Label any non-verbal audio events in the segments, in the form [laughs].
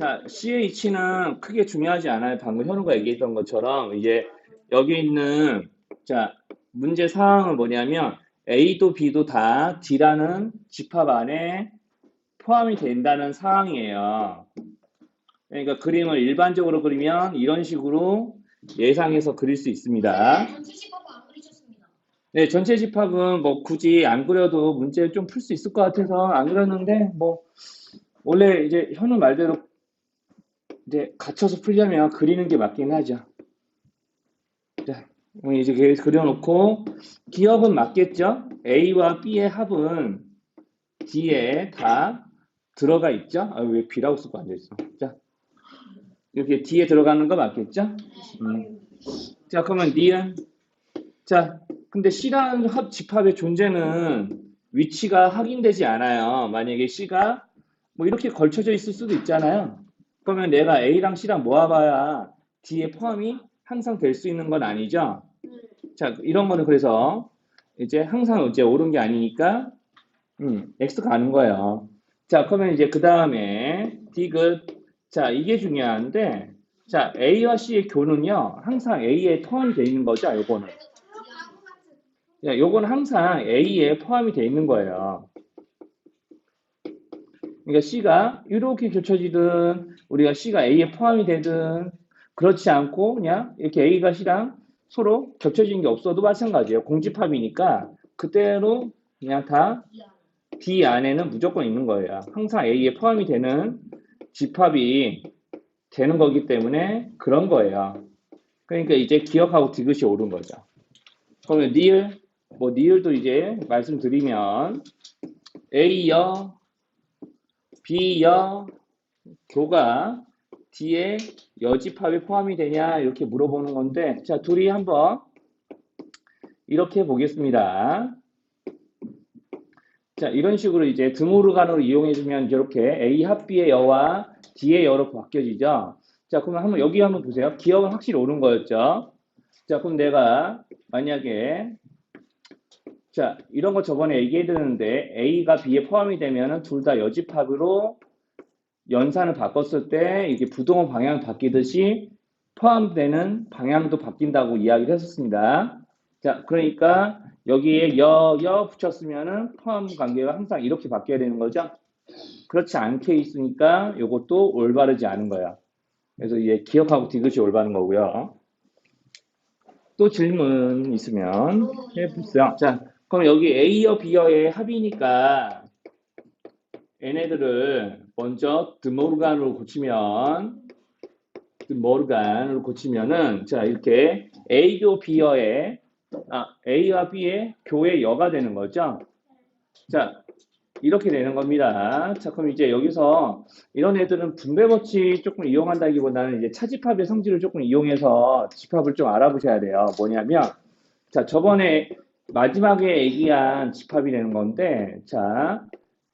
자, CH는 크게 중요하지 않아요. 방금 현우가 얘기했던 것처럼 이제 여기 있는 자, 문제 사항은 뭐냐면 A도 B도 다 D라는 집합 안에 포함이 된다는 사항이에요. 그러니까 그림을 일반적으로 그리면 이런 식으로 예상해서 그릴 수 있습니다. 네, 전체 집합은 뭐 굳이 안 그려도 문제를 좀 풀 수 있을 것 같아서 안 그렸는데 뭐 원래 이제 현우 말대로 이제 갇혀서 풀려면 그리는 게 맞긴 하죠. 자, 그럼 이제 이렇게 그려놓고 기억은 맞겠죠? A와 B의 합은 D에 다 들어가 있죠? 아, 왜 B라고 쓰고 앉아있어? 자, 이렇게 D에 들어가는 거 맞겠죠? 음. 자, 그러면 니은 자, 근데 C라는 합 집합의 존재는 위치가 확인되지 않아요. 만약에 C가 뭐 이렇게 걸쳐져 있을 수도 있잖아요. 그러면 내가 A랑 C랑 모아봐야 D에 포함이 항상 될 수 있는 건 아니죠. 자, 이런 거는 그래서 이제 항상 이제 옳은 게 아니니까 음, X 가는 거예요. 자, 그러면 이제 그 다음에 디귿. 자, 이게 중요한데 자, A와 C의 교는요. 항상 A에 포함이 돼 있는 거죠, 요거는. 야, 요건 항상 A에 포함이 돼 있는 거예요. 그러니까 C가 이렇게 겹쳐지든 우리가 C가 A에 포함이 되든 그렇지 않고 그냥 이렇게 A가 C랑 서로 겹쳐진 게 없어도 마찬가지예요. 공집합이니까 그대로 그냥 다 D 안에는 무조건 있는 거예요. 항상 A에 포함이 되는 집합이 되는 거기 때문에 그런 거예요. 그러니까 이제 기억하고 디귿이 옳은 거죠. 그러면 니을 뭐 니을도 이제 말씀드리면 A여 B여 교가 D에 여집합에 포함이 되냐 이렇게 물어보는 건데 자 둘이 한번 이렇게 보겠습니다. 자 이런 식으로 이제 드모르간으로 이용해주면 이렇게 A 합 B의 여와 D의 여로 바뀌어지죠. 자 그러면 한번 여기 한번 보세요. 기억은 확실히 옳은 거였죠. 자 그럼 내가 만약에 자, 이런 거 저번에 얘기해 드렸는데 A가 B에 포함이 되면은 둘다 여집합으로 연산을 바꿨을 때 이게 부동호 방향 바뀌듯이 포함되는 방향도 바뀐다고 이야기를 했었습니다. 자, 그러니까 여기에 여, 여 붙였으면은 포함 관계가 항상 이렇게 바뀌어야 되는 거죠. 그렇지 않게 있으니까 이것도 올바르지 않은 거야. 그래서 이제 기억하고 디귿이 올바른 거고요. 또 질문 있으면 해보세요. 자, 그럼 여기 A여 B여의 합이니까 얘네들을 먼저 드모르간으로 고치면 드모르간으로 고치면은 자 이렇게 A교 B여의 아, A와 B의 교의 여가 되는 거죠. 자 이렇게 되는 겁니다. 자 그럼 이제 여기서 이런 애들은 분배 법칙 조금 이용한다기보다는 이제 차집합의 성질을 조금 이용해서 집합을 좀 알아보셔야 돼요. 뭐냐면 자 저번에 마지막에 얘기한 집합이 되는 건데, 자,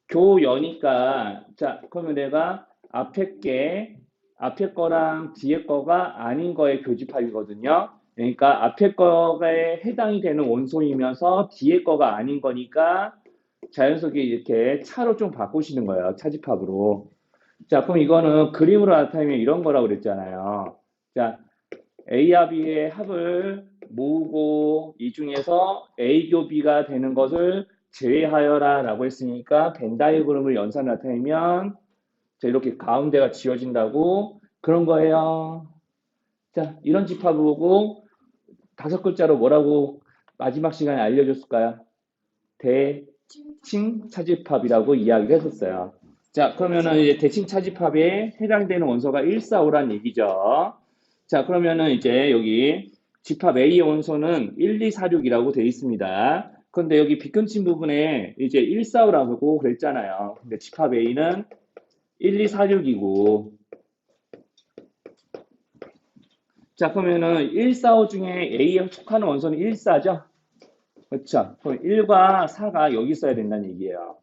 교여니까, 자, 그러면 내가 앞에 게, 앞에 거랑 뒤에 거가 아닌 거의 교집합이거든요. 그러니까 앞에 거에 해당이 되는 원소이면서 뒤에 거가 아닌 거니까 자연스럽게 이렇게 차로 좀 바꾸시는 거예요. 차집합으로. 자, 그럼 이거는 그림으로 나타내면 이런 거라고 그랬잖아요. 자, A와 B의 합을 모으고 이 중에서 A교 B가 되는 것을 제외하여라 라고 했으니까 벤 다이어그램을 연산 나타내면 자 이렇게 가운데가 지워진다고 그런 거예요. 자 이런 집합을 보고 다섯 글자로 뭐라고 마지막 시간에 알려줬을까요? 대칭 차집합이라고 이야기를 했었어요. 자 그러면은 이제 대칭 차집합에 해당되는 원소가 1, 4, 5란 얘기죠. 자 그러면은 이제 여기 집합 A의 원소는 1, 2, 4, 6이라고 되어 있습니다. 그런데 여기 비근친 부분에 이제 1, 4, 5라고 그랬잖아요. 근데 집합 A는 1, 2, 4, 6이고 자 그러면은 1, 4, 5 중에 A에 속하는 원소는 1, 4죠? 그렇죠? 그럼 1과 4가 여기 있어야 된다는 얘기예요.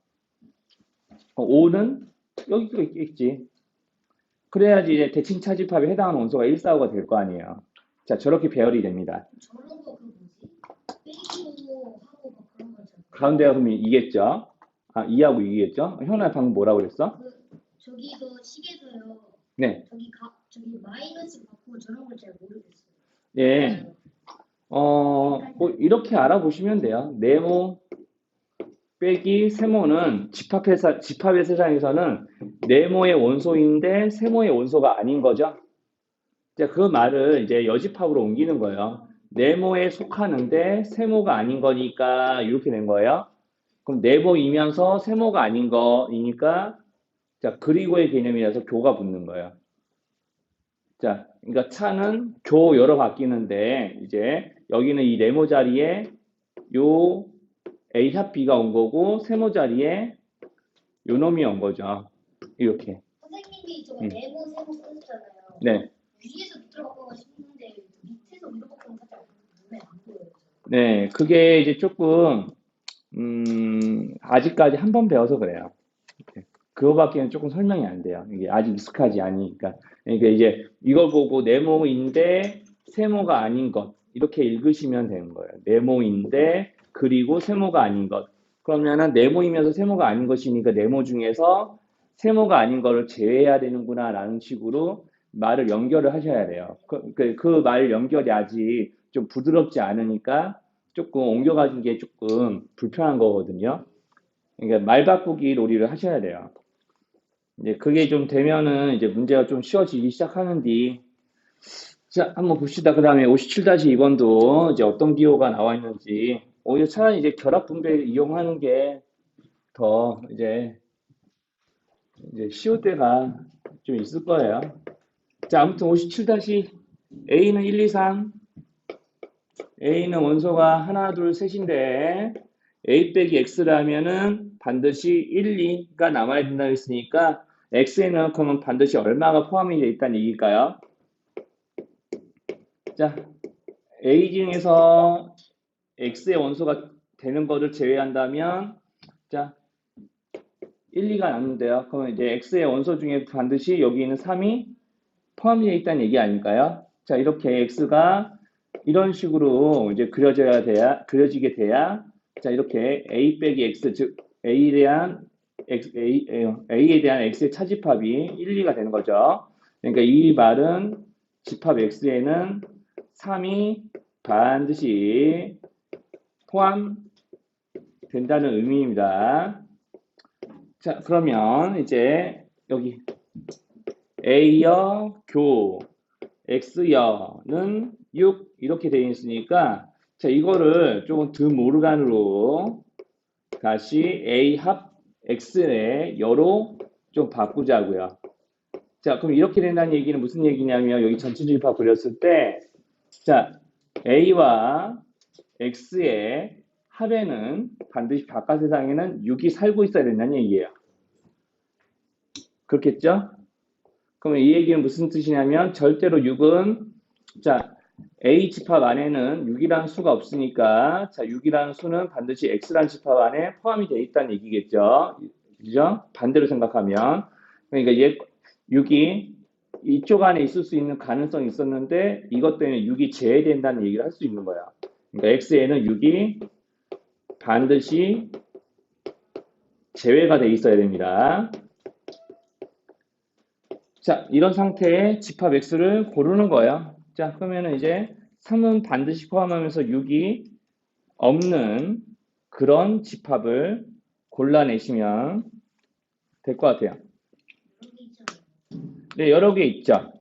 5는 여기 있겠지. 그래야지 이제 대칭 차집합에 해당하는 원소가 1, 4, 5가 될 거 아니에요. 자, 저렇게 배열이 됩니다. 가운데가 그러면 이겠죠? 아, 2하고 2겠죠? 현아 방금 뭐라고 그랬어? 그 저기서 식에서요. 네. 저기 가 저기 마이너스 받고 저런 걸 잘 모르겠어요. 예. 어, 뭐 이렇게 알아보시면 돼요. 네모 빼기 세모는 집합의, 사- 집합의 세상에서는 네모의 원소인데 세모의 원소가 아닌 거죠. 이제 그 말을 이제 여집합으로 옮기는 거예요. 네모에 속하는데 세모가 아닌 거니까 이렇게 된 거예요. 그럼 네모이면서 세모가 아닌 거이니까 자 그리고의 개념이라서 교가 붙는 거예요. 자, 그러니까 차는 교 여러 바뀌는데 이제 여기는 이 네모 자리에 요 A 합 B가 온 거고 세모 자리에 요 놈이 온 거죠. 이렇게. 선생님이 저거 음. 네모 세모 쓰셨잖아요. 네. 위에서 들어가고 싶은데 밑에서 위로 바꾸면 살짝 눈에 안 보여요. 네, 그게 이제 조금 음, 아직까지 한 번 배워서 그래요. 그거밖에는 조금 설명이 안 돼요. 이게 아직 익숙하지 않으니까. 그러니까 이제 이걸 보고 네모인데 세모가 아닌 것 이렇게 읽으시면 되는 거예요. 네모인데 그리고 세모가 아닌 것. 그러면은 네모이면서 세모가 아닌 것이니까 네모 중에서 세모가 아닌 거를 제외해야 되는구나라는 식으로 말을 연결을 하셔야 돼요. 그, 그, 그 말 연결이 아직 좀 부드럽지 않으니까 조금 옮겨가는 게 조금 불편한 거거든요. 그러니까 말 바꾸기 놀이를 하셔야 돼요. 이제 그게 좀 되면은 이제 문제가 좀 쉬워지기 시작하는데 자, 한번 봅시다. 그 다음에 57-2번도 이제 어떤 기호가 나와 있는지 오히려 차라리 이제 결합 분배를 이용하는 게 더 이제 이제 쉬울 때가 좀 있을 거예요. 자, 아무튼 57-A는 1, 2, 3 A는 원소가 하나, 둘, 셋인데 A 빼기 X라면은 반드시 1, 2가 남아야 된다고 했으니까 X에는 그러면 반드시 얼마가 포함이 되어 있다는 얘기일까요? 자, A 중에서 X의 원소가 되는 거를 제외한다면 자, 1, 2가 남는데요. 그러면 이제 X의 원소 중에 반드시 여기 있는 3이 포함이 되어 있다는 얘기 아닐까요? 자, 이렇게 X가 이런 식으로 이제 그려져야 돼야, 그려지게 돼야, 자, 이렇게 A 빼기 X, 즉, A에 대한, X, A, A에 대한 X의 차집합이 1, 2가 되는 거죠. 그러니까 이 말은 집합 X에는 3이 반드시 포함된다는 의미입니다. 자, 그러면 이제 여기 A여 교 X여는 6 이렇게 되어 있으니까 자 이거를 조금 드모르간으로 다시 A 합 X의 여로 좀 바꾸자고요. 자 그럼 이렇게 된다는 얘기는 무슨 얘기냐면 여기 전체 집합 그렸을 때 자 A와 X의 합에는 반드시 바깥 세상에는 6이 살고 있어야 된다는 얘기예요. 그렇겠죠? 그러면 이 얘기는 무슨 뜻이냐면 절대로 6은 자 A 집합 안에는 6이라는 수가 없으니까 자 6이라는 수는 반드시 X라는 집합 안에 포함이 되어 있다는 얘기겠죠. 그죠? 반대로 생각하면 그러니까 얘 6이 이쪽 안에 있을 수 있는 가능성이 있었는데 이것 때문에 6이 제외된다는 얘기를 할 수 있는 거야. 그러니까 X에는 6이 반드시 제외가 돼 있어야 됩니다. 자, 이런 상태의 집합 X를 고르는 거예요. 자, 그러면은 이제 3은 반드시 포함하면서 6이 없는 그런 집합을 골라내시면 될 것 같아요. 네, 여러 개 있죠.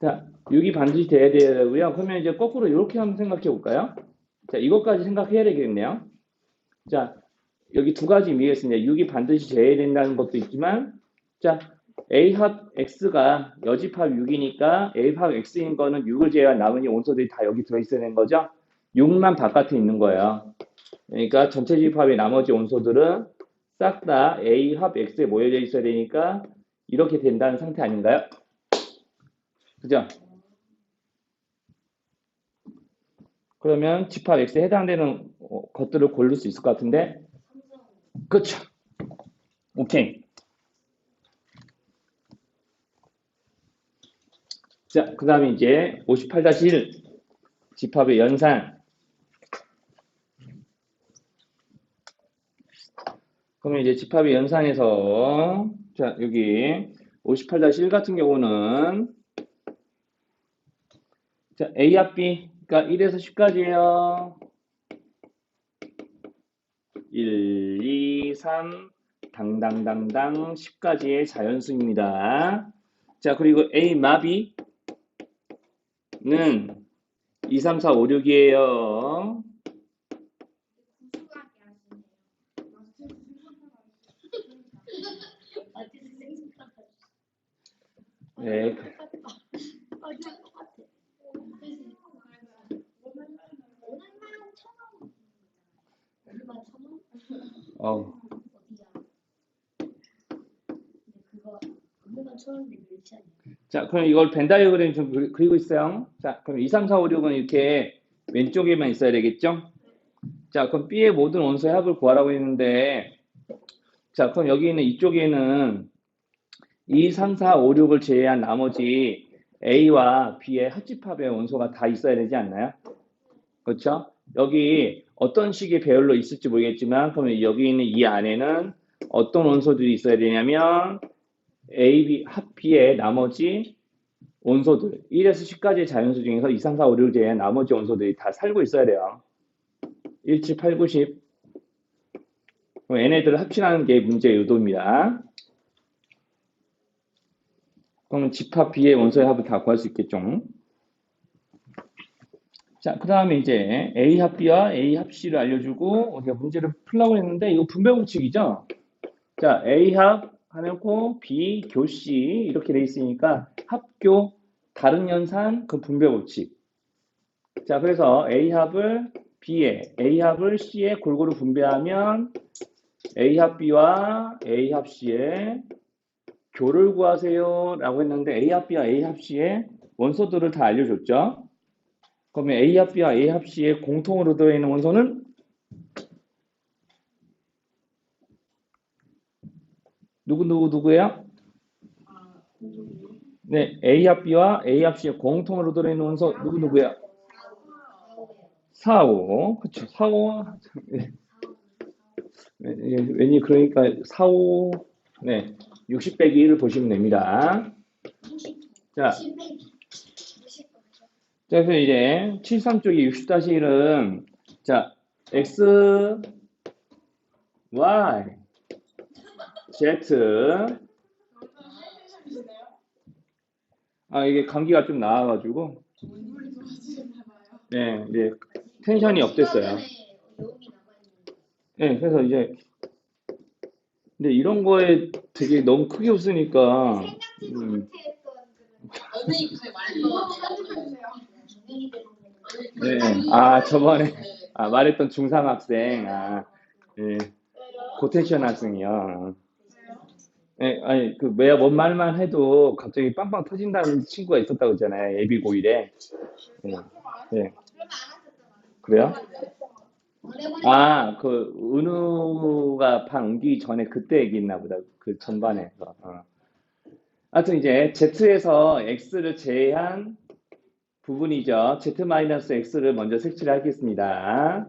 자, 6이 반드시 돼야 되고요. 그러면 이제 거꾸로 이렇게 한번 생각해 볼까요? 자, 이것까지 생각해야 되겠네요. 자, 여기 두 가지 의미겠습니다. 6이 반드시 제외 된다는 것도 있지만, 자, A 합 X가 여집합 6이니까 A 합 X인 거는 6을 제외한 나머지 원소들이 다 여기 들어있어야 되는 거죠. 6만 바깥에 있는 거예요. 그러니까 전체 집합의 나머지 원소들은 싹 다 A 합 X에 모여져 있어야 되니까 이렇게 된다는 상태 아닌가요? 그죠? 그러면 집합 X에 해당되는 어, 것들을 고를 수 있을 것 같은데? 그쵸 오케이. 자 그 다음에 이제 58-1 집합의 연산. 그러면 이제 집합의 연산에서 자 여기 58-1 같은 경우는 자 A 합 B 가 1에서 10까지예요. 1, 2, 3 당당당당 10까지의 자연수입니다. 자 그리고 A 마비는 2, 3, 4, 5, 6이에요. 구수하게 하시네요. 어쨌든 생각하다. 네. 어디 똑같아. 오늘만 천 원. 오늘만 천 원? 어, 아니야? 자, 그럼 이걸 벤 다이어그램 좀 그리- 그리고 있어요. 자, 그럼 2, 3, 4, 5, 6은 이렇게 왼쪽에만 있어야 되겠죠? 자, 그럼 B의 모든 원소의 합을 구하라고 했는데, 자, 그럼 여기 있는 이쪽에는 2, 3, 4, 5, 6을 제외한 나머지 A와 B의 합집합의 원소가 다 있어야 되지 않나요? 그렇죠? 여기 어떤 식의 배열로 있을지 모르겠지만, 그러면 여기 있는 이 안에는 어떤 원소들이 있어야 되냐면, A, B, 합 B의 나머지 원소들, 1에서 10까지의 자연수 중에서 2, 3, 4, 5, 6을 제외한 나머지 원소들이 다 살고 있어야 돼요. 1, 7, 8, 9, 10. 그럼 얘네들을 합친하는 게 문제의 의도입니다. 그러면 집합 B의 원소의 합을 다 구할 수 있겠죠. 자, 그 다음에 이제 A 합 B와 A 합 C를 알려주고 우리가 문제를 풀려고 했는데 이거 분배 법칙이죠. 자, A 합 하놓고 B 교 C 이렇게 돼 있으니까 합교 다른 연산 그 분배 법칙. 자, 그래서 A 합을 B에 A 합을 C에 골고루 분배하면 A 합 B와 A 합 C의 교를 구하세요 라고 했는데 A 합 B와 A 합 C의 원소들을 다 알려줬죠. 그러면 A 합 B와 A 합 C의 공통으로 들어있는 원소는 누구 누구 누구예요? 네, A 합 B와 A 합 C의 공통으로 들어있는 원소 누구 누구예요? 4, 5. 그쵸. 4, 5. 네. 왠지 그러니까 4, 5. 네. 60 빼기 1을 보시면 됩니다. 자, 자, 그래서 이제 73쪽이 60-1은 자, X, Y, Z. 아, 이게 감기가 좀 나와가지고. 네, 이제 텐션이 업됐어요. 네, 그래서 이제 근데 이런 거에 되게 너무 크게 웃으니까 음, [laughs] 네, 아 저번에 아, 말했던 중삼 학생, 아, 예, 고텐션 학생이요. 네, 아니 그 매야 뭔 말만 해도 갑자기 빵빵 터진다는 친구가 있었다고 했잖아요, 예비 고1에. 예, 예, 그래요? 아, 그 은우가 반 옮기기 전에 그때 얘기했나 보다. 그 전반에서. 어. 하여튼 이제 Z에서 X를 제외한 부분이죠. Z-X를 먼저 색칠을 하겠습니다.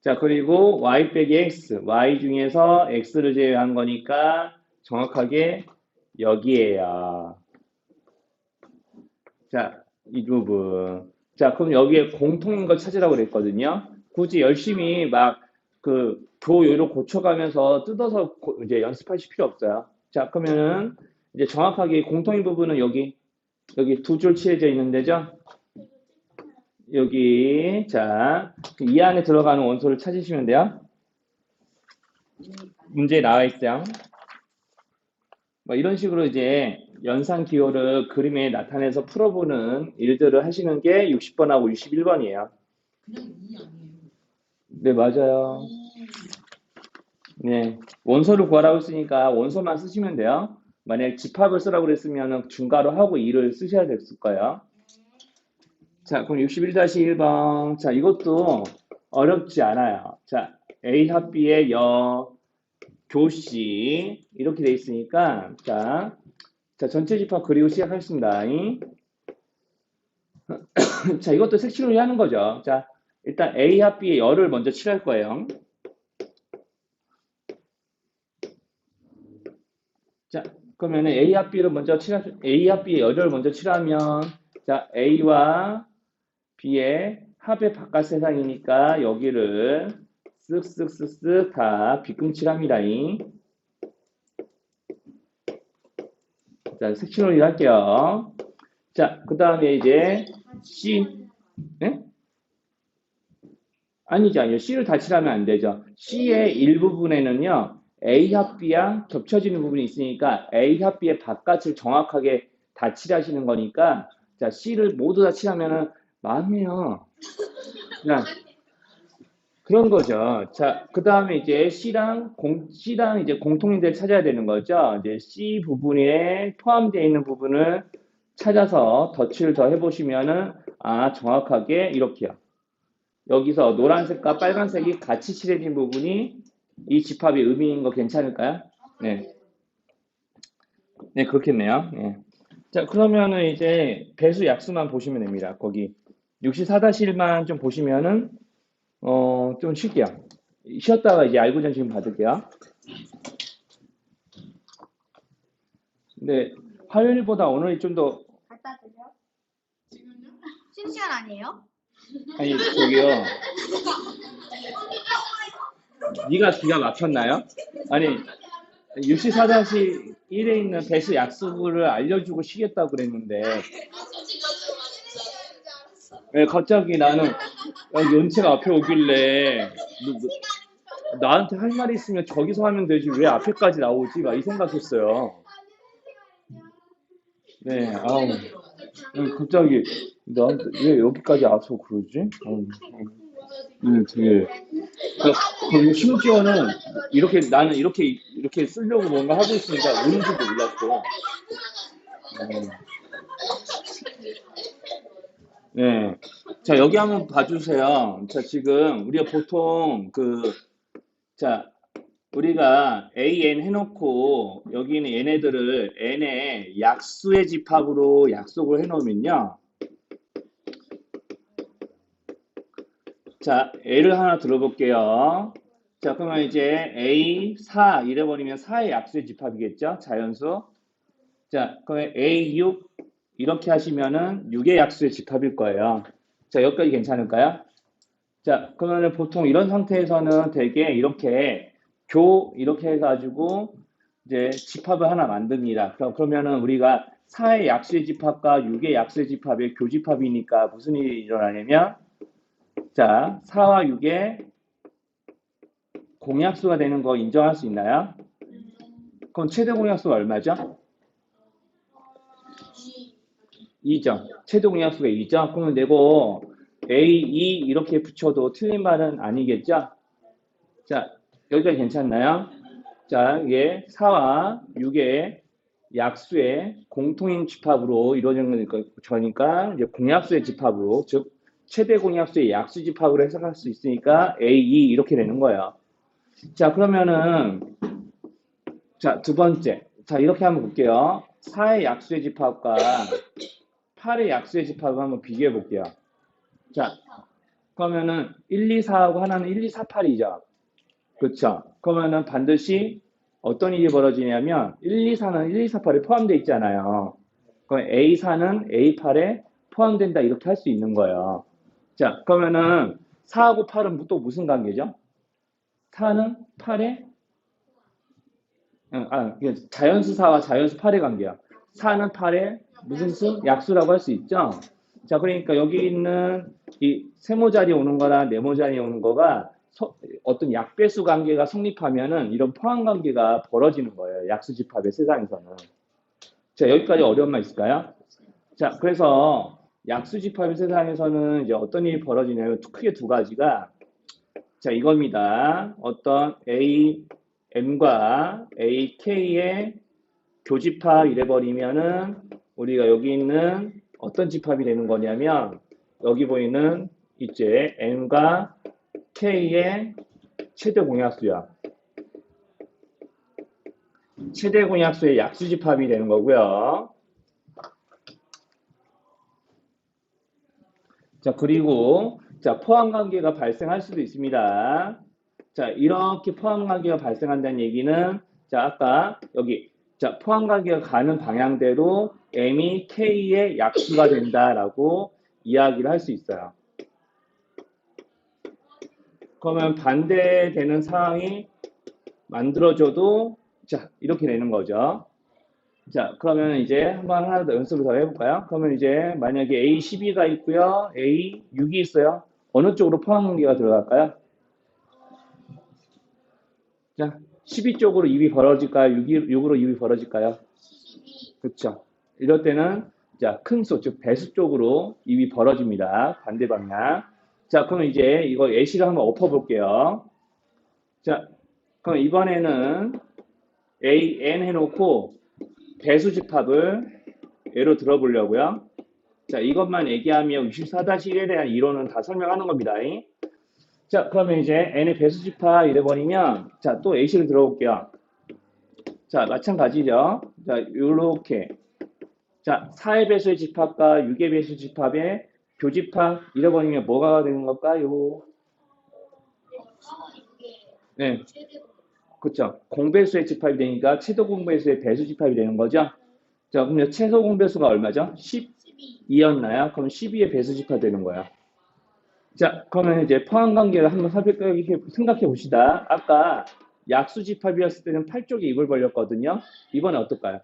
자, 그리고 Y 빼기 X. Y 중에서 X를 제외한 거니까 정확하게 여기에요. 자, 이 부분. 자, 그럼 여기에 공통인 걸 찾으라고 그랬거든요. 굳이 열심히 막 그 교 요로 고쳐가면서 뜯어서 고- 이제 연습하실 필요 없어요. 자, 그러면은 이제 정확하게 공통인 부분은 여기 여기 두 줄 칠해져 있는 데죠. 여기 자, 그이 안에 들어가는 원소를 찾으시면 돼요. 문제에 나와 있어요. 뭐 이런 식으로 이제 연산 기호를 그림에 나타내서 풀어보는 일들을 하시는 게 60번하고 61번이에요. 그냥 이 아니에요. 네, 맞아요. 네, 원소를 구하라고 했으니까 원소만 쓰시면 돼요. 만약 집합을 쓰라고 그랬으면 중괄호 하고 2를 쓰셔야 됐을 거예요. 자, 그럼 61-1번. 자, 이것도 어렵지 않아요. 자, A 합 B의 여, 교시 이렇게 돼 있으니까 자, 자 전체 집합 그리고 시작하겠습니다. [clears throat] 자, 이것도 색칠로 하는 거죠. 자, 일단 A 합 B의 열을 먼저 칠할 거예요. 그러면 A와 B를 먼저 칠하, A와 B의 열을 먼저 칠하면, 자, A와 B의 합의 바깥 세상이니까 여기를 쓱쓱쓱쓱 다 빗금칠합니다잉. 자, 색칠놀이 할게요. 자, 그 다음에 이제 C, 예? 아니죠, 아니죠. C를 다 칠하면 안 되죠. C의 일부분에는요, A 합 B랑 겹쳐지는 부분이 있으니까 A 합 B의 바깥을 정확하게 다 칠하시는 거니까, 자, C를 모두 다 칠하면은. 그냥 그런 거죠. 자, 그 다음에 이제 C랑 공, C랑 이제 공통인데를 찾아야 되는 거죠. 이제 C 부분에 포함되어 있는 부분을 찾아서 덧칠을 더 해보시면은, 아, 정확하게 이렇게요. 여기서 노란색과 빨간색이 같이 칠해진 부분이 이 집합의 의미인 거 괜찮을까요? 네. 네, 그렇겠네요. 네. 자, 그러면은 이제 배수 약수만 보시면 됩니다. 거기 64-1만 좀 보시면은, 어, 좀 쉴게요. 쉬었다가 이제 알고전 지금 받을게요. 근데 화요일보다 오늘이 좀 더, 갖다 드려? 지금요? 쉬는 시간 아니에요? 아니, 저기요. [laughs] 네가 기가 막혔나요? 아니, 64-1에 있는 배수 약수를 알려주고 쉬겠다고 그랬는데, 왜 갑자기 나는 야, 연체가 앞에 오길래 너- 너- 나한테 할 말이 있으면 저기서 하면 되지 왜 앞에까지 나오지? 막 이 생각했어요. 네, 아우, 왜 갑자기 나한테 왜 여기까지 와서 그러지? 어, 네, 되게 그- 그리고 심지어는 이렇게 나는 이렇게 이렇게 쓰려고 뭔가 하고 있으니까 오는지도 몰랐어. 어. 네. 자, 여기 한번 봐주세요. 자, 지금 우리가 보통 그, 자, 우리가 AN 해놓고 여기는 얘네들을 N의 약수의 집합으로 약속을 해놓으면요. 자, L을 하나 들어볼게요. 자, 그러면 이제 A 4 이래버리면 4의 약수의 집합이겠죠? 자연수. 자, 그러면 A 6 이렇게 하시면은 6의 약수의 집합일 거예요. 자, 여기까지 괜찮을까요? 자, 그러면은 보통 이런 상태에서는 되게 이렇게 교 이렇게 해가지고 이제 집합을 하나 만듭니다. 그러면은 우리가 4의 약수의 집합과 6의 약수의 집합의 교집합이니까 무슨 일이 일어나냐면 자, 4와 6의 공약수가 되는 거 인정할 수 있나요? 그럼 최대 공약수가 얼마죠? 2점. 최대 공약수가 2점. 그러면 내고 A, 2 이렇게 붙여도 틀린 말은 아니겠죠? 자, 여기까지 괜찮나요? 자, 이게 4와 6의 약수의 공통인 집합으로 이루어지는 거니까 이제 공약수의 집합으로 즉 최대 공약수의 약수 집합으로 해석할 수 있으니까 A, 2 이렇게 되는 거예요. 자, 그러면은 자, 두 번째. 자, 이렇게 한번 볼게요. 4의 약수의 집합과 8의 약수의 집합을 한번 비교해 볼게요. 자, 그러면은 1, 2, 4하고 하나는 1, 2, 4, 8이죠. 그렇죠. 그러면은 반드시 어떤 일이 벌어지냐면 1, 2, 4는 1, 2, 4, 8에 포함되어 있잖아요. 그럼 A4는 A8에 포함된다 이렇게 할 수 있는 거예요. 자, 그러면은 4하고 8은 또 무슨 관계죠? 4는 8에 아, 자연수 4와 자연수 8의 관계야. 4는 8에 무슨 수? 약수라고 할 수 있죠? 자, 그러니까 여기 있는 이 세모 자리에 오는 거나 네모 자리에 오는 거가 서- 어떤 약배수 관계가 성립하면은 이런 포함 관계가 벌어지는 거예요. 약수 집합의 세상에서는. 자, 여기까지 어려운 말 있을까요? 자, 그래서 약수 집합의 세상에서는 이제 어떤 일이 벌어지냐면 크게 두 가지가 자, 이겁니다. 어떤 A, M과 A, K의 교집합 이래버리면은 우리가 여기 있는 어떤 집합이 되는 거냐면 여기 보이는 이제 M과 K의 최대 공약수야. 최대 공약수의 약수 집합이 되는 거고요. 자, 그리고 자, 포함 관계가 발생할 수도 있습니다. 자, 이렇게 포함 관계가 발생한다는 얘기는 자, 아까 여기 자, 포항가기가 가는 방향대로 m이 k의 약수가 된다라고 이야기를 할 수 있어요. 그러면 반대되는 상황이 만들어져도 자, 이렇게 되는 거죠. 자, 그러면 이제 한번 하나 더 연습을 더 해볼까요? 그러면 이제 만약에 A12가 있고요. A6이 있어요. 어느 쪽으로 포항관계가 들어갈까요? 자, 12 쪽으로 입이 벌어질까요? 6이, 6으로 입이 벌어질까요? 12 그렇죠. 이럴 때는 자, 큰 수, 즉 배수 쪽으로 입이 벌어집니다. 반대 방향. 자, 그럼 이제 이거 예시를 한번 엎어볼게요. 자, 그럼 이번에는 A, N 해놓고 배수 집합을 예로 들어보려고요. 자, 이것만 얘기하면 64-1에 대한 이론은 다 설명하는 겁니다. 자, 그러면 이제 N의 배수 집합 이래버리면 자, 또 A식을 들어볼게요. 자, 마찬가지죠. 자, 요렇게. 자, 4의 배수의 집합과 6의 배수 집합의 교집합 잃어버리면 뭐가 되는 걸까요? 네, 그렇죠. 공배수의 집합이 되니까 최소 공배수의 배수 집합이 되는 거죠. 자, 그럼 최소 공배수가 얼마죠? 12 12였나요? 그럼 12의 배수 집합 되는 거예요. 자, 그러면 이제 포함 관계를 한번 생각해 봅시다. 아까 약수 집합이었을 때는 8쪽에 입을 벌렸거든요. 이번에 어떨까요?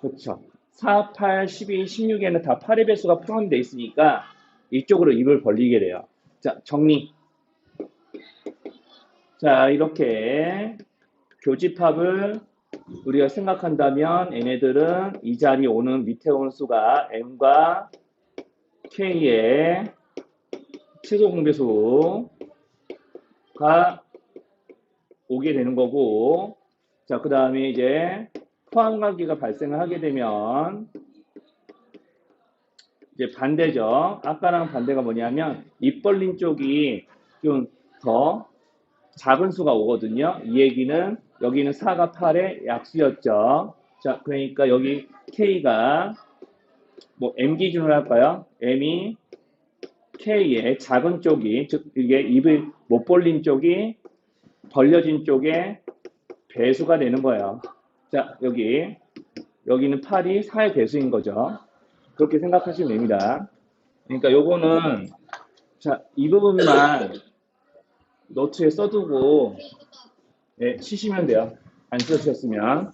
그렇죠. 4, 8, 12, 16에는 다 8의 배수가 포함되어 있으니까 이쪽으로 입을 벌리게 돼요. 자, 정리. 자, 이렇게 교집합을 우리가 생각한다면 얘네들은 이 자리에 오는 밑에 오는 수가 m과 k의 최소 공배수가 오게 되는 거고 자, 그 다음에 이제 포함관계가 발생을 하게 되면 이제 반대죠. 아까랑 반대가 뭐냐면 입 벌린 쪽이 좀더 작은 수가 오거든요. 이 얘기는 여기는 4가 8의 약수였죠. 자, 그러니까 여기 K가 뭐 M 기준으로 할까요? M이 K의 작은 쪽이 즉 이게 입을 못 벌린 쪽이 벌려진 쪽에 배수가 되는 거예요. 자, 여기. 여기는 8이 4의 배수인 거죠. 그렇게 생각하시면 됩니다. 그러니까 요거는, 자, 이 부분만 노트에 써두고, 예, 치시면 돼요. 안 써주셨으면.